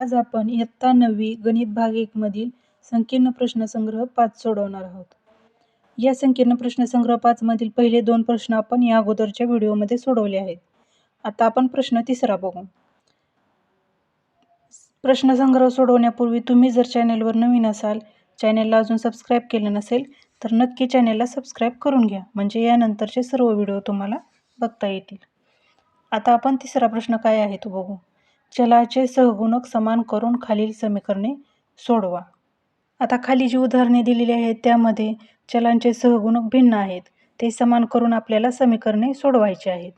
आज आपण इयत्ता नववी गणित भाग एक मधील संकीर्ण प्रश्नसंग्रह पाच सोडवणार आहोत. या संकीर्ण प्रश्नसंग्रह पाच मधील पहिले दोन प्रश्न आपण या अगोदरच्या व्हिडिओमध्ये सोडवले आहेत. आता आपण प्रश्न तिसरा बघू. प्रश्नसंग्रह सोडवण्यापूर्वी तुम्ही जर चॅनेलवर नवीन असाल, चॅनेलला अजून सबस्क्राईब केलं नसेल तर नक्की चॅनेलला सबस्क्राईब करून घ्या म्हणजे यानंतरचे सर्व व्हिडिओ तुम्हाला बघता येतील. आता आपण तिसरा प्रश्न काय आहे तो बघू. चलाचे सहगुणक समान करून खालील समीकरणे सोडवा. आता खाली जी उदाहरणे दिलेली आहेत त्यामध्ये चलांचे सहगुणक भिन्न आहेत. ते समान करून आपल्याला समीकरणे सोडवायची आहेत.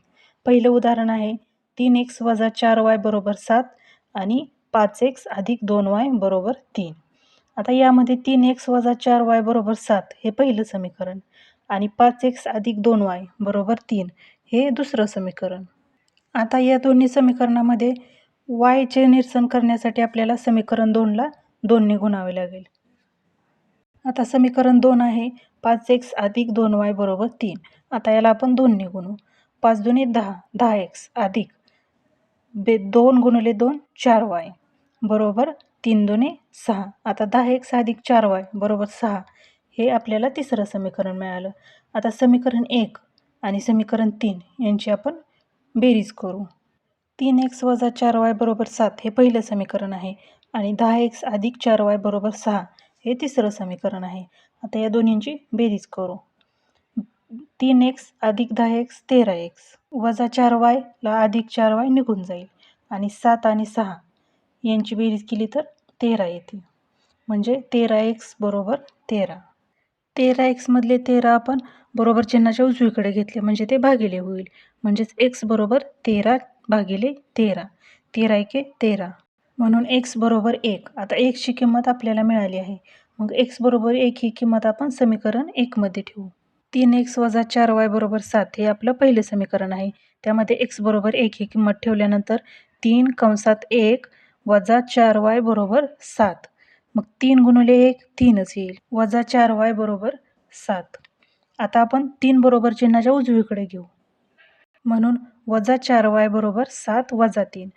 पहिलं उदाहरण आहे तीन एक्स वजा चार वाय बरोबर सात आणि पाच एक्स अधिक दोन वाय बरोबर तीन. आता यामध्ये तीन एक्स वजा चार वाय बरोबर सात हे पहिलं समीकरण आणि पाच एक्स अधिक दोन वाय बरोबर तीन हे दुसरं समीकरण. आता या दोन्ही समीकरणामध्ये वायचे निरसन करण्यासाठी आपल्याला समीकरण दोनला दोनने गुणावे लागेल. आता समीकरण दोन आहे पाच एक्स अधिक दोन वाय बरोबर तीन. आता याला आपण दोनने गुणू. पाच दोन्ही दहा, दहा एक्स अधिक बे दोन गुणले दोन चार वाय बरोबर तीन दोन्ही सहा. आता दहा एक्स अधिक चार वाय बरोबर सहा हे आपल्याला तिसरं समीकरण मिळालं. आता समीकरण एक आणि समीकरण तीन यांची आपण बेरीज करू. तीन एक्स वजा चार वाय बरोबर सात हे पहिलं समीकरण आहे आणि दहा एक्स अधिक चार वाय बरोबर सहा हे तिसरं समीकरण आहे. आता या दोन्हींची बेरीज करू. तीन एक्स अधिक दहा एक्स तेरा एक्स वजा चार वायला अधिक चार वाय निघून जाईल आणि सात आणि सहा यांची बेरीज केली तर तेरा येते. म्हणजे तेरा एक्स बरोबर तेरा. तेरा एक्समधले तेरा आपण बरोबर चिन्हाच्या उजवीकडे घेतले म्हणजे ते भागिले होईल. म्हणजेच एक्स बरोबर तेरा भागिले तेरा. तेरा एके तेरा. म्हणून एक्स बरोबर एक. आता एक्सची किंमत आपल्याला मिळाली आहे. मग एक्स बरोबर एक ही किंमत आपण समीकरण एकमध्ये ठेवू. तीन एक्स वजा चार वाय बरोबर सात हे आपलं पहिलं समीकरण आहे. त्यामध्ये एक्स बरोबर एक ही किंमत ठेवल्यानंतर तीन कंसात एक वजा चार वाय बरोबर सात. मग तीन गुणुले एक तीनच येईल. वजा चार वाय बरोबर सात. आता आपण तीन बरोबर चिन्हाच्या उजवीकडे घेऊ. म्हणून वजा चार वाय बरोबर सात वजा तीन.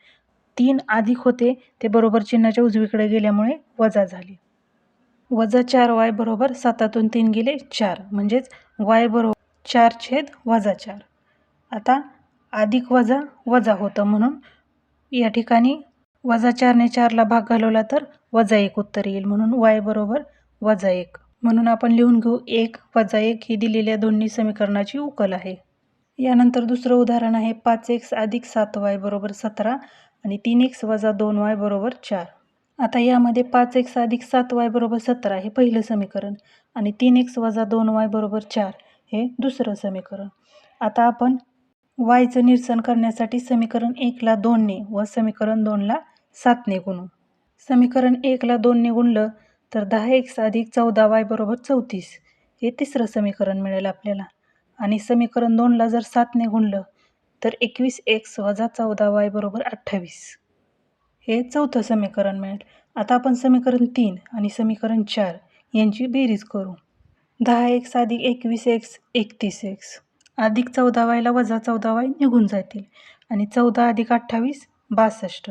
तीन अधिक होते ते बरोबर चिन्हाच्या उजवीकडे गेल्यामुळे वजा झाले. वजा चार वाय बरोबर सातातून तीन गेले चार म्हणजेच वाय बरोबर चार छेद वजा चार. आता अधिक वजा वजा होतं म्हणून या ठिकाणी वजा चारने चारला भाग घालवला तर वजा एक उत्तर येईल म्हणून वाय बरोबर वजा एक. म्हणून आपण लिहून घेऊ एक वजा एक ही दिलेल्या दोन्ही समीकरणाची उकल आहे. यानंतर दुसरं उदाहरण आहे पाच एक्स अधिक सात वाय बरोबर सतरा आणि तीन एक्स वजा दोन वाय बरोबर चार. आता यामध्ये पाच एक्स अधिक सात वाय बरोबर सतरा हे पहिलं समीकरण आणि तीन एक्स वजा दोन वाय बरोबर चार हे दुसरं समीकरण. आता आपण वायचं निरसन करण्यासाठी समीकरण एकला दोनने व समीकरण दोनला सातने गुणू. समीकरण एकला दोनने गुणलं तर दहा एक्स अधिक चौदा वाय बरोबर चौतीस हे तिसरं समीकरण मिळेल आपल्याला आणि समीकरण दोनला जर सातने गुणलं तर एकवीस एक्स वजा चौदा वाय बरोबर अठ्ठावीस हे चौथं समीकरण मिळेल. आता आपण समीकरण तीन आणि समीकरण चार यांची बेरीज करू. दहा एक्स अधिक एकवीस एक्स एकतीस एक्स अधिक चौदा वायला वजा चौदा वाय निघून जातील आणि चौदा अधिक अठ्ठावीस बासष्ट.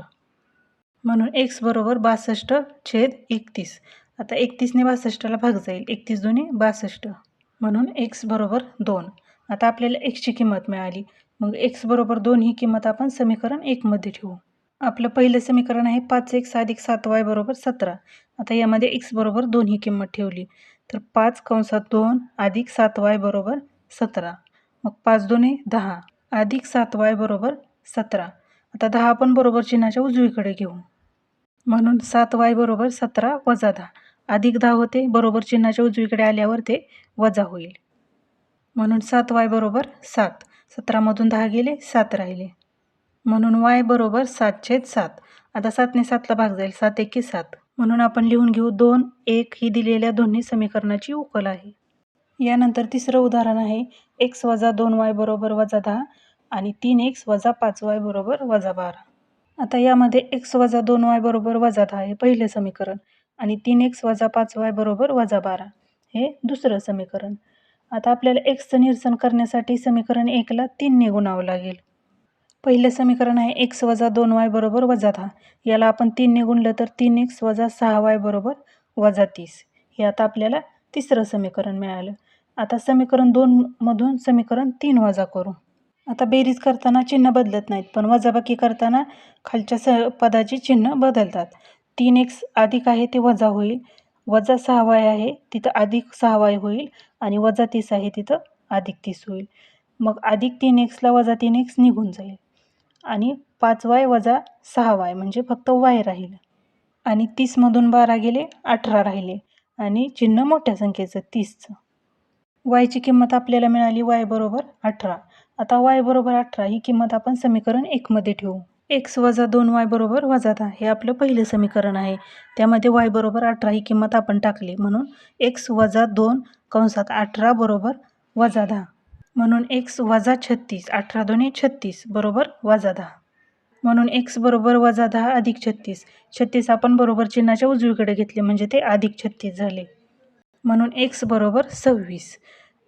म्हणून एक्स बरोबर बासष्ट छेद एकतीस. आता एकतीसने बासष्टला भाग जाईल. एकतीस दोन्ही बासष्ट. म्हणून एक्स बरोबर दोन. आता आपल्याला एक्सची किंमत मिळाली. मग एक्स बरोबर दोन ही किंमत आपण समीकरण एकमध्ये ठेवू. आपलं पहिलं समीकरण आहे पाच एक्स अधिक सात वाय बरोबर सतरा. आता यामध्ये एक्स बरोबर दोन ही किंमत ठेवली तर पाच कंसात दोन अधिक सात वाय बरोबर सतरा. मग पाच दोन्ही दहा अधिक सात वाय बरोबर सतरा. आता दहा आपण बरोबर चिन्हाच्या उजवीकडे घेऊ. म्हणून सात वाय बरोबर सतरा वजा दहा. अधिक दहा होते बरोबर चिन्हाच्या उजवीकडे आल्यावर ते वजा होईल. म्हणून सात वाय बरोबर सात. सतरामधून दहा गेले सात राहिले. म्हणून वाय बरोबर सात छेद सात. आता सातने सातला भाग जाईल. सात एके सात. म्हणून आपण लिहून घेऊ दोन एक ही दिलेल्या दोन्ही समीकरणाची उकल आहे. यानंतर तिसरं उदाहरण आहे एक्स वजा दोन वाय बरोबर वजा दहा आणि तीन एक्स वजा पाच वाय बरोबर वजा बारा. आता यामध्ये एक्स वजा दोन वाय बरोबर वजा दहा हे पहिले समीकरण आणि तीन एक्स वजा पाच वाय बरोबर वजा बारा. हे दुसरं समीकरण. आता आपल्याला एक्सचं निरसन करण्यासाठी समीकरण एकला तीनने गुणावं लागेल. पहिलं समीकरण आहे एक्स वजा दोन वाय बरोबर वजा दहा. याला आपण तीनने गुणलं तर तीन एक्स वजा सहा वाय बरोबर वजा तीस. हे आता आपल्याला तिसरं समीकरण मिळालं. आता समीकरण दोनमधून समीकरण तीन वजा करू. आता बेरीज करताना चिन्ह बदलत नाहीत पण वजाबाकी करताना खालच्या स पदाची चिन्ह बदलतात. तीन एक्स अधिक आहे ते वजा होईल. वजा सहा वाय आहे तिथं अधिक सहा वाय होईल आणि वजा तीस आहे तिथं अधिक तीस होईल. मग अधिक तीन एक्सला वजा तीन एक्स निघून जाईल. आणि पाच वाय वजा सहा वाय म्हणजे फक्त वाय राहील. आणि तीसमधून बारा गेले अठरा राहिले. आणि चिन्ह मोठ्या संख्येचं तीसचं. वायची किंमत आपल्याला मिळाली वाय बरोबर अठरा. आता वाय बरोबर अठरा ही किंमत आपण समीकरण एकमध्ये ठेवू. एक्स वजा दोन वाय बरोबर वजा दहा हे आपलं पहिलं समीकरण आहे. त्यामध्ये वाय बरोबर अठरा ही किंमत आपण टाकली. म्हणून एक्स वजा दोन कंसात अठरा बरोबर वजा दहा. म्हणून एक्स वजा छत्तीस अठरा दोन्ही छत्तीस बरोबर वजा दहा. म्हणून एक्स बरोबर वजा दहा अधिक छत्तीस. छत्तीस आपण बरोबर चिन्हाच्या उजवीकडे घेतले म्हणजे ते अधिक छत्तीस झाले. म्हणून एक्स बरोबर सव्वीस.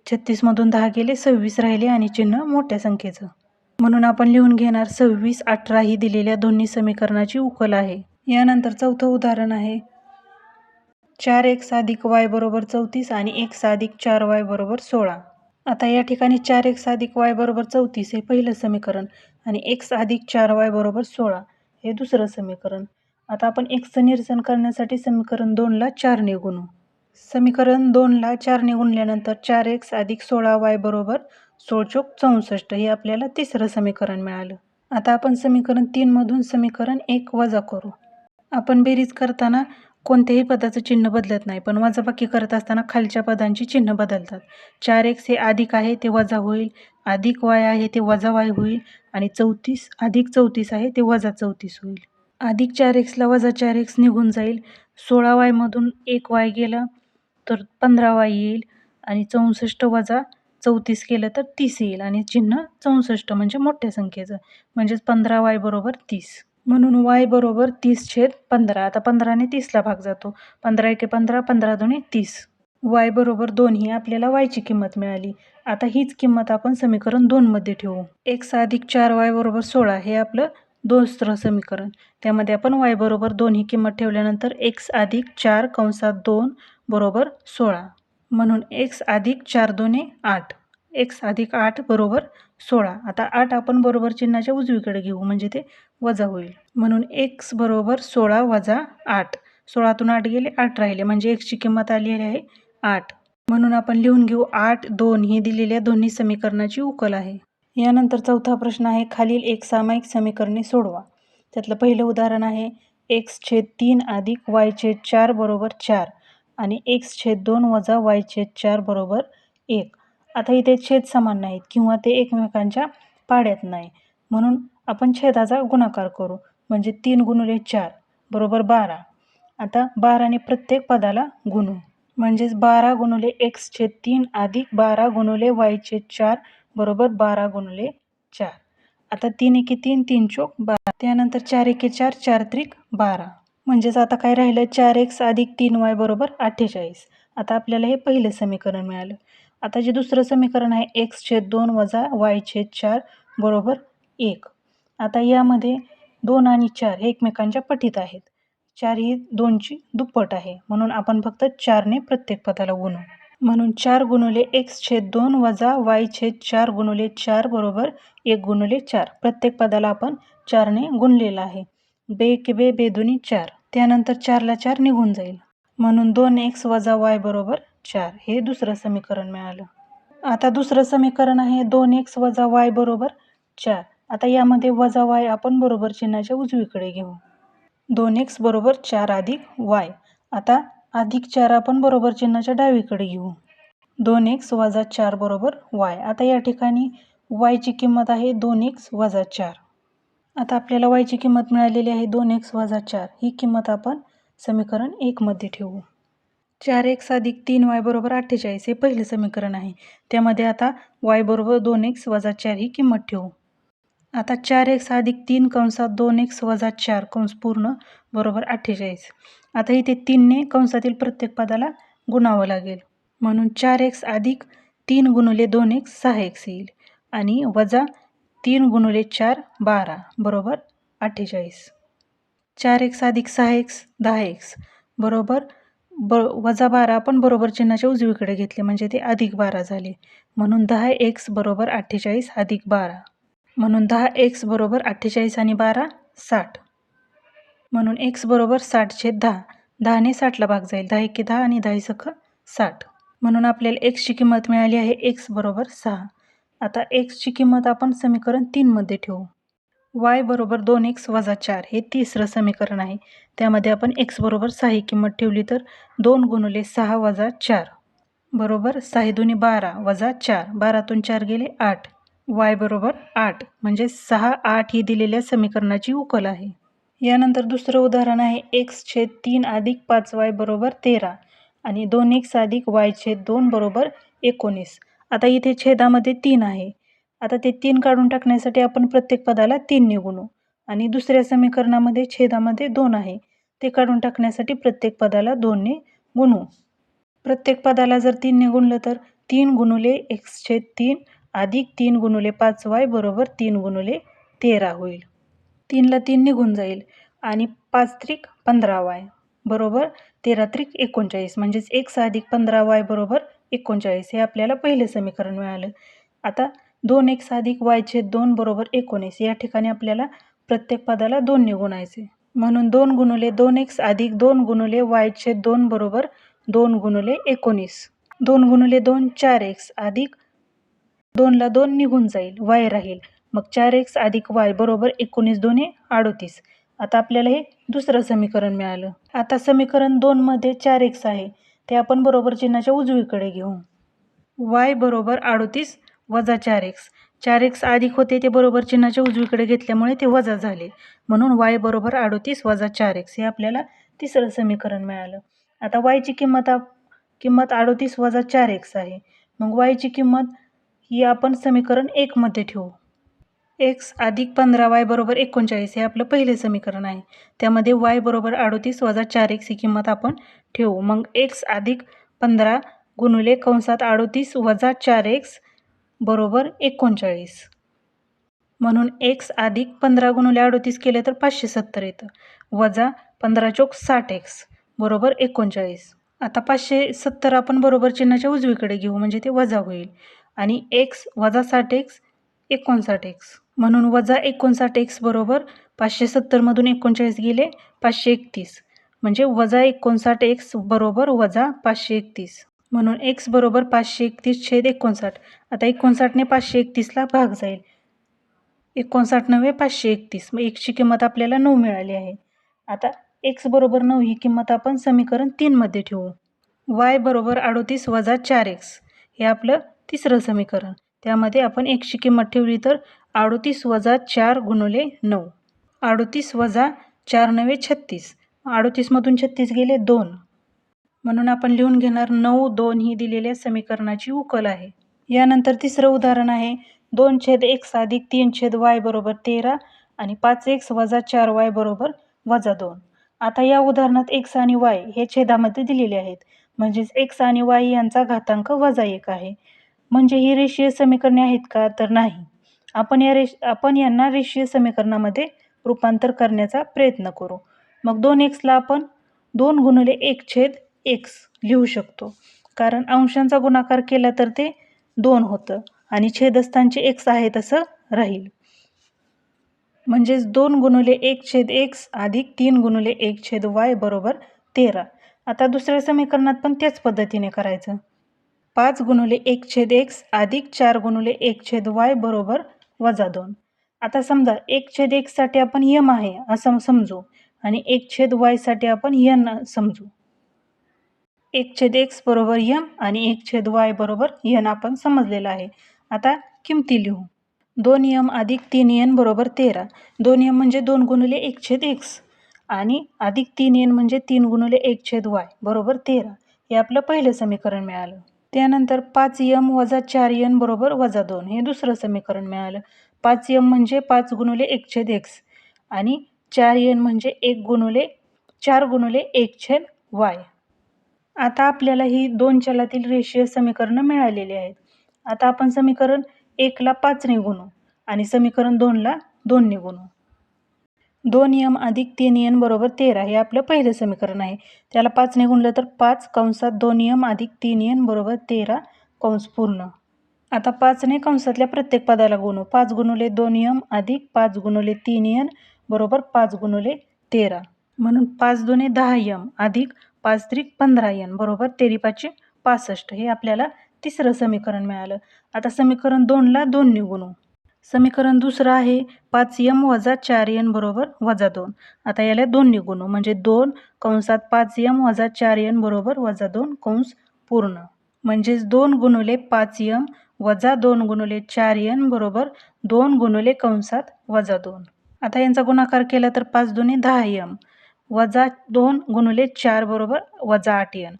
छत्तीसमधून दहा गेले सव्वीस राहिले आणि चिन्ह मोठ्या संख्येचं. म्हणून आपण लिहून घेणार सव्वीस अठरा ही दिलेल्या दोन्ही समीकरणाची उकल आहे. यानंतर चौथं उदाहरण आहे. चार एक्स अधिक वाय बरोबर चौतीस आणि एक साधिक चार वाय बरोबर सोळा. आता या ठिकाणी चार एक्स अधिक वाय बरोबर चौतीस हे पहिलं समीकरण आणि एक्स अधिक चार वाय बरोबर सोळा हे दुसरं समीकरण. आता आपण एक्सचं निरसन करण्यासाठी समीकरण दोनला चारने गुणू. समीकरण दोनला चारने गुणल्यानंतर चार एक्स अधिक सोळा वाय बरोबर सोळचोक चौसष्ट हे आपल्याला तिसरं समीकरण मिळालं. आता आपण समीकरण तीनमधून समीकरण एक वजा करू. आपण बेरीज करताना कोणत्याही पदाचं चिन्ह बदलत नाही पण वजाबाकी करत असताना खालच्या पदांची चिन्ह बदलतात. चार एक्स हे अधिक आहे ते वजा होईल. अधिक वाय आहे ते वजा वाय होईल. आणि चौतीस अधिक चौतीस आहे ते वजा चौतीस होईल. अधिक चार एक्सला वजा चार एक्स निघून जाईल. सोळा वायमधून एक वाय गेला तर पंधरा वाय येईल. आणि चौसष्ट वजा चौतीस केलं तर तीस येईल आणि चिन्ह चौसष्ट म्हणजे मोठ्या संख्येचं. म्हणजेच पंधरा वाय बरोबर तीस. म्हणून वाय बरोबर तीस छेद पंधरा. आता पंधराने तीसला भाग जातो. पंधरा एके पंधरा पंधरा दोन्ही तीस. वाय बरोबर दोन ही आपल्याला वायची किंमत मिळाली. आता हीच किंमत आपण समीकरण दोनमध्ये ठेवू. एक्स अधिक चार वाय बरोबर सोळा हे आपलं दोस्त्र समीकरण. त्यामध्ये आपण वाय बरोबर दोन ही किंमत ठेवल्यानंतर एक्स अधिक चार कंसात दोन बरोबर सोळा. म्हणून एक्स अधिक चार दोने आठ. एक्स अधिक आठ बरोबर सोळा. आता आठ आपण बरोबर चिन्हाच्या उजवीकडे घेऊ म्हणजे ते वजा होईल. म्हणून एक्स बरोबर सोळा वजा आठ. सोळातून आठ गेले आठ राहिले. म्हणजे एक्सची किंमत आलेली आहे आठ. म्हणून आपण लिहून घेऊ आठ दोन ही दिलेल्या दोन्ही समीकरणाची उकल आहे. यानंतर चौथा प्रश्न आहे खालील एक सामायिक समीकरणे सोडवा. त्यातलं पहिलं उदाहरण आहे एक्स छेद तीन अधिक वाय छेद चार बरोबर चार. आणि एक्स छेद दोन वजा वाय छेद चार बरोबर एक. आता इथे छेद समान नाहीत किंवा ते एकमेकांच्या पाड्यात नाही. म्हणून आपण छेदाचा गुणाकार करू. म्हणजे तीन गुणुले चार बरोबर बारा. आता बाराने प्रत्येक पदाला गुणू. म्हणजेच बारा गुणुले एक्स छेद तीन अधिक बारा गुणुले वाय छेद चार बरोबर बारा गुणुले चार. आता तीन एके तीन तीन चोक बारा. त्यानंतर चार एके चार चार त्रिक बारा. म्हणजेच आता काय राहिलं? चार एक्स अधिक तीन वाय बरोबर अठ्ठेचाळीस. आता आपल्याला हे पहिलं समीकरण मिळालं. आता जे दुसरं समीकरण आहे एक्स छेद दोन वजा वाय छेद चार बरोबर एक. आता यामध्ये दोन आणि चार हे एकमेकांच्या पटीत आहेत. चार ही दोनची दुप्पट आहे. म्हणून आपण फक्त चारने प्रत्येक पदाला गुणू. म्हणून चार गुणुले एक्स छेद दोन वजा वाय छेद चार गुणुले चार बरोबर एक गुणुले चार. प्रत्येक पदाला आपण चारने गुणलेलं आहे. बे के बे दुनी चार. त्यानंतर चारला चार निघून जाईल. म्हणून दोन एक्स वजा वाय बरोबर चार. हे दुसरं समीकरण मिळालं. आता दुसरं समीकरण आहे दोन एक्स वजा वाय बरोबर चार. आता यामध्ये वजा वाय आपण बरोबर चिन्हाच्या उजवीकडे घेऊ. दोन एक्स बरोबर चार अधिक वाय. आता अधिक चार आपण बरोबर चिन्हाच्या डावीकडे घेऊ. दोन एक्स वजा चार बरोबर वाय. आता या ठिकाणी वायची किंमत आहे दोन एक्स वजा चार. आता आपल्याला वायची किंमत मिळालेली आहे दोन एक्स वजा चार. ही किंमत आपण समीकरण एकमध्ये ठेवू. चार एक्स अधिक तीन वाय बरोबर अठ्ठेचाळीस हे पहिलं समीकरण आहे. त्यामध्ये आता वाय बरोबर दोन एक्स वजा चार ही किंमत ठेवू. आता चार एक्स अधिक तीन कंसात दोन एक्स वजा चार कंस पूर्ण बरोबर अठ्ठेचाळीस. आता इथे तीनने कंसातील प्रत्येक पदाला गुणावं लागेल. म्हणून चार एक्स अधिक तीन गुणुले दोन एक्स सहा एक्स येईल. आणि वजा तीन गुणुले चार बारा बरोबर अठ्ठेचाळीस. चार एक्स अधिक सहा एक्स दहा एक्स बरोबर ब वजा बारा आपण बरोबर चिन्हाच्या उजवीकडे घेतले म्हणजे ते अधिक बारा झाले. म्हणून दहा एक्स बरोबर अठ्ठेचाळीस अधिक बारा. म्हणून दहा एक्स बरोबर अठ्ठेचाळीस आणि बारा साठ. म्हणून एक्स बरोबर साठशे दहा दहाने साठला भाग जाईल दहा एके दहा आणि दहा सख साठ. म्हणून आपल्याला एक्सची किंमत मिळाली आहे एक्स बरोबर सहा. आता एक्सची किंमत आपण समीकरण तीनमध्ये ठेवू. वाय बरोबर दोन एक्स वजा चार हे तिसरं समीकरण आहे. त्यामध्ये आपण एक्स बरोबर सहा ही किंमत ठेवली तर दोन गुणुले सहा वजा चार. बरोबर सहा दोन्ही बारा वजा चार. बारातून चार गेले आठ. वाय बरोबर आठ. म्हणजे सहा आठ ही दिलेल्या समीकरणाची उकल आहे. यानंतर दुसरं उदाहरण आहे एक्स छेद तीन अधिक पाच वाय बरोबर तेरा. आणि दोन एक्स अधिक वाय छेद दोन बरोबर एकोणीस. आता इथे छेदामध्ये तीन आहे. आता ते तीन काढून टाकण्यासाठी आपण प्रत्येक पदाला तीन गुणू आणि दुसऱ्या समीकरणामध्ये छेदामध्ये दोन आहे. ते काढून टाकण्यासाठी प्रत्येक पदाला दोनने गुणू. प्रत्येक पदाला जर तीनने गुणलं तर तीन गुणुले एक्स छेद तीन अधिक तीन गुणुले पाच वाय बरोबर तीन गुणुले तेरा होईल. तीनला तीन निघून जाईल. आणि पाच त्रिक पंधरा वाय बरोबर तेरा त्रिक एकोणचाळीस म्हणजेच एक्स अधिक पंधरा वाय बरोबर एकोणचाळीस हे आपल्याला पहिले समीकरण मिळालं. आता दोन एक्स अधिक वाय छेद दोन बरोबर एकोणीस या ठिकाणी आपल्याला प्रत्येक पदाला दोन गुणायचे म्हणून दोन गुणुले दोन एक्स अधिक दोन गुणुले वाय छेद दोन बरोबर दोन गुणुले एकोणीस. दोन गुणुले दोन चार एक्स अधिक दोनला दोन निघून जाईल वाय राहील. मग चार एक्स अधिक वाय बरोबर एकोणीस दोन्ही अडोतीस. आता आपल्याला हे दुसरं समीकरण मिळालं. आता समीकरण दोनमध्ये चार एक्स आहे. ते आपण बरोबर चिन्हाच्या उजवीकडे घेऊ. वाय बरोबर अडोतीस वजा चार एक्स. चार एक्स अधिक होते ते बरोबर चिन्हाच्या उजवीकडे घेतल्यामुळे ते वजा झाले. म्हणून वाय बरोबर अडोतीस वजा चार एक्स हे आपल्याला तिसरं समीकरण मिळालं. आता वायची किंमत किंमत अडोतीस वजा चार एक्स आहे. मग वायची किंमत ही आपण समीकरण एकमध्ये ठेवू. एक्स अधिक पंधरा वाय बरोबर एकोणचाळीस हे आपलं पहिले समीकरण आहे. त्यामध्ये वाय बरोबर अडोतीस वजा चार एक्स ही किंमत आपण ठेवू. मग एक्स अधिक पंधरा गुणुले कंसात अडोतीस वजा चार एक्स बरोबर एकोणचाळीस. म्हणून एक्स अधिक पंधरा गुणुले अडोतीस केले तर पाचशे सत्तर येतं. वजा पंधरा चोक साठ एक्स बरोबर एकोणचाळीस. आता पाचशे सत्तर आपण बरोबर चिन्हाच्या उजवीकडे घेऊ म्हणजे ते वजा होईल. आणि एक्स वजा साठ एक्स एकोणसाठ एक्स. म्हणून वजा एकोणसाठ एक्स बरोबर पाचशे सत्तरमधून एकोणचाळीस गेले पाचशे एकतीस. म्हणजे वजा एकोणसाठ एक्स बरोबर वजा पाचशे एकतीस. म्हणून एक्स बरोबर पाचशे एकतीस छेद एकोणसाठ. आता एकोणसाठने पाचशे एकतीसला भाग जाईल. एकोणसाठ नव्हे पाचशे एकतीस. मग एकची किंमत आपल्याला नऊ मिळाली आहे. आता एक्स बरोबर नऊ ही किंमत आपण समीकरण तीनमध्ये ठेवू. वाय बरोबर अडोतीस वजा चार एक्स हे आपलं तिसरं समीकरण. त्यामध्ये आपण एकची किंमत ठेवली तर अडोतीस वजा चार गुणुले नऊ. अडोतीस वजा चार नवे छत्तीस. अडोतीसमधून छत्तीस गेले दोन. म्हणून आपण लिहून घेणार नऊ दोन ही दिलेल्या समीकरणाची उकल आहे. यानंतर तिसरं उदाहरण आहे. दोन छेद एक्स अधिक तीन छेद वाय बरोबर तेरा आणि पाच एक्स वजा चार वाय बरोबर वजा दोन. आता या उदाहरणात एक्स आणि वाय हे छेदामध्ये दिलेले आहेत. म्हणजेच एक्स आणि वाय यांचा घातांक वजा एक आहे. म्हणजे ही रेषीय समीकरणे आहेत का? तर नाही. आपण या रेष आपण यांना रेषीय समीकरणामध्ये रूपांतर करण्याचा प्रयत्न करू. मग दोन एक्सला आपण दोन गुणुले एक छेद एक्स लिहू शकतो. कारण अंशांचा गुणाकार केला तर ते दोन होतं आणि छेदस्थानचे एक्स आहे तसं राहील. म्हणजेच दोन गुणुले एक छेद एक्स अधिक तीन गुणुले एक छेद वाय बरोबर तेरा. आता दुसऱ्या समीकरणात पण त्याच पद्धतीने करायचं. पाच गुणुले एक छेद एक्स अधिक चार गुणुले एक छेद वाय बरोबर वजा दोन. आता समजा एक छेद एकसाठी आपण यम आहे असं समजू. आणि एक छेद वायसाठी आपण यन समजू. एक छेद एक्स बरोबर यम आणि एक छेद वाय बरोबर यन आपण समजलेलं आहे. आता किमती लिहू. दोन यम अधिक तीन यन बरोबर तेरा. दोन यम म्हणजे दोन गुणले एक छेद एक्स. आणि अधिक तीन यन म्हणजे तीन गुणुले एक छेद वाय बरोबर तेरा. हे आपलं पहिलं समीकरण मिळालं. त्यानंतर पाच यम वजा चार यन बरोबर वजा दोन. हे दुसरं समीकरण मिळालं. पाच यम म्हणजे पाच गुणुले एक छेद एक्स आणि चार यन म्हणजे एक गुणुले चार गुणुले एक छेद वाय आता आपल्याला ही दोन चलातील रेषीय समीकरणं मिळालेली आहेत. आता आपण समीकरण एकला पाचने गुणू आणि समीकरण दोनला दोनने गुणू. दोन यम अधिक तीन यन बरोबर तेरा हे आपलं पहिलं समीकरण आहे. त्याला पाचने गुणलं तर पाच कंसात दोन यम अधिक तीन यन बरोबर तेरा कंस पूर्ण. आता पाचने कंसातल्या प्रत्येक पदाला गुणू. पाच गुणुले दोन यम अधिक पाच गुणुले तीन यन बरोबर पाच गुणुले तेरा. म्हणून पाच दोने दहा यम अधिक पाच त्रिक पंधरा यन बरोबर तेरी पाचशे पासष्ट हे आपल्याला तिसरं समीकरण मिळालं. आता समीकरण दोनला दोन निगुणू समीकरण दुसरं आहे. पाच यम वजा चार यन बरोबर वजा दोन. आता याला दोन गुणू म्हणजे दोन कंसात पाच यम वजा चार यन बरोबर वजा दोन कंस पूर्ण. म्हणजेच दोन गुणुले पाच यम वजा दोन गुणुले चार यन बरोबर दोन गुणुले कंसात वजा दोन. आता यांचा गुणाकार केला तर पाच दोन्ही दहा यम वजा दोन गुणुले चार बरोबर वजा आठ यन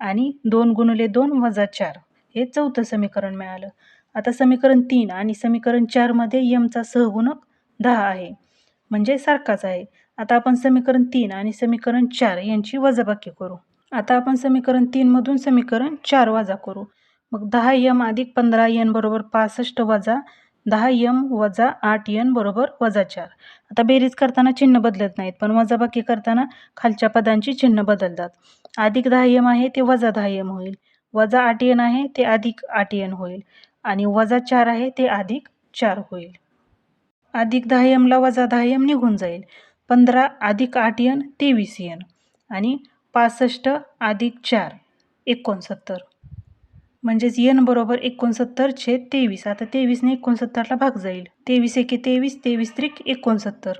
आणि दोन गुणुले दोन वजा चार. हे चौथं समीकरण मिळालं. आता समीकरण तीन आणि समीकरण चारमध्ये यमचा सहगुणक दहा आहे. म्हणजे सारखाच आहे. आता आपण समीकरण तीन आणि समीकरण चार यांची वजाबाकी करू. आता आपण समीकरण तीनमधून समीकरण चार वजा करू. मग दहा यम अधिक पंधरा यन बरोबर पासष्ट वजा दहा यम वजा आठ यन बरोबर वजा चार. आता बेरीज करताना चिन्ह बदलत नाहीत पण वजाबाकी करताना खालच्या पदांची चिन्ह बदलतात. अधिक दहा यम आहे ते वजा दहा यम होईल. वजा आठ यन आहे ते अधिक आठ यन होईल. आणि वजा चार आहे ते अधिक चार होईल. अधिक दहायमला वजा दहायम निघून जाईल. पंधरा अधिक आठ यन तेवीस यन. आणि पासष्ट अधिक चार एकोणसत्तर. म्हणजेच यन बरोबर एकोणसत्तर छेद तेवीस. आता तेवीसने एकोणसत्तरला भाग जाईल. तेवीस एके तेवीस तेवीस त्रिक एकोणसत्तर.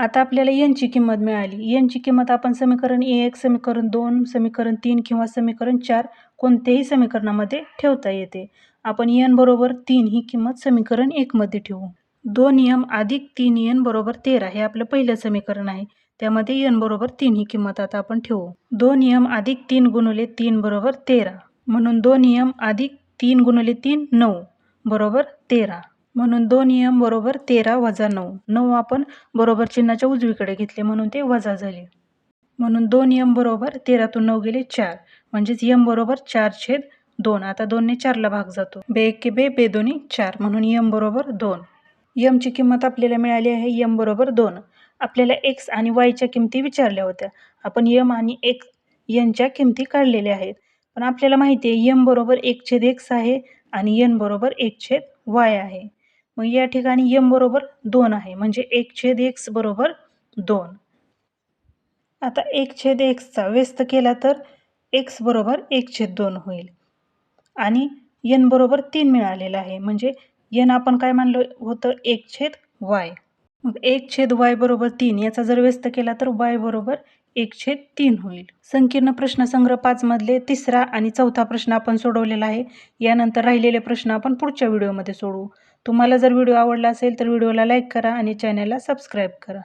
आता आपल्याला यांची किंमत मिळाली. यांची किंमत आपण समीकरण एक समीकरण दोन समीकरण तीन किंवा समीकरण चार कोणत्याही समीकरणामध्ये ठेवता येते. आपण यन बरोबर तीन ही किंमत समीकरण एकमध्ये ठेवू. दोन यम अधिक तीन यन बरोबर तेरा हे आपलं पहिलं समीकरण आहे. त्यामध्ये यन बरोबर तीन ही किंमत आता आपण ठेवू. दोन यम अधिक तीन गुणुले तीन बरोबर तेरा. म्हणून दोन यम अधिक तीन गुणुले तीन नऊ बरोबर तेरा. म्हणून दोन यम बरोबर तेरा वजा नऊ. नऊ आपण बरोबर चिन्हाच्या उजवीकडे घेतले म्हणून ते वजा झाले. म्हणून दोन यम बरोबर तेरातून नऊ गेले चार. म्हणजेच यम बरोबर चार छेद दोन. आता दोनने चारला भाग जातो. बे एके बे बे दोन्ही चार. म्हणून यम बरोबर दोन. यमची किंमत आपल्याला मिळाली आहे यम बरोबर दोन. आपल्याला एक्स आणि वायच्या किमती विचारल्या होत्या. आपण यम आणि एक्स यांच्या किमती काढलेल्या आहेत. पण आपल्याला माहिती आहे यम बरोबर एक छेद एक्स आहे आणि यन बरोबर एक छेद वाय आहे. मग या ठिकाणी यम बरोबर दोन आहे. म्हणजे एक छेद एक्स बरोबर दोन. आता एक छेद एक्सचा व्यस्त केला तर एक्स बरोबर एक छेद दोन होईल. आणि यन बरोबर तीन मिळालेलं आहे. म्हणजे यन आपण काय मानलं होतं? एक छेद वाय मग एक छेद वाय बरोबर तीन. याचा जर व्यस्त केला तर वाय बरोबर एक छेद तीन होईल. संकीर्ण प्रश्नसंग्रह पाचमधले तिसरा आणि चौथा प्रश्न आपण सोडवलेला आहे. यानंतर राहिलेले प्रश्न आपण पुढच्या व्हिडिओमध्ये सोडवू. तुम्हाला जर व्हिडिओ आवडला असेल तर व्हिडिओला लाईक करा आणि चॅनलला सबस्क्राईब करा.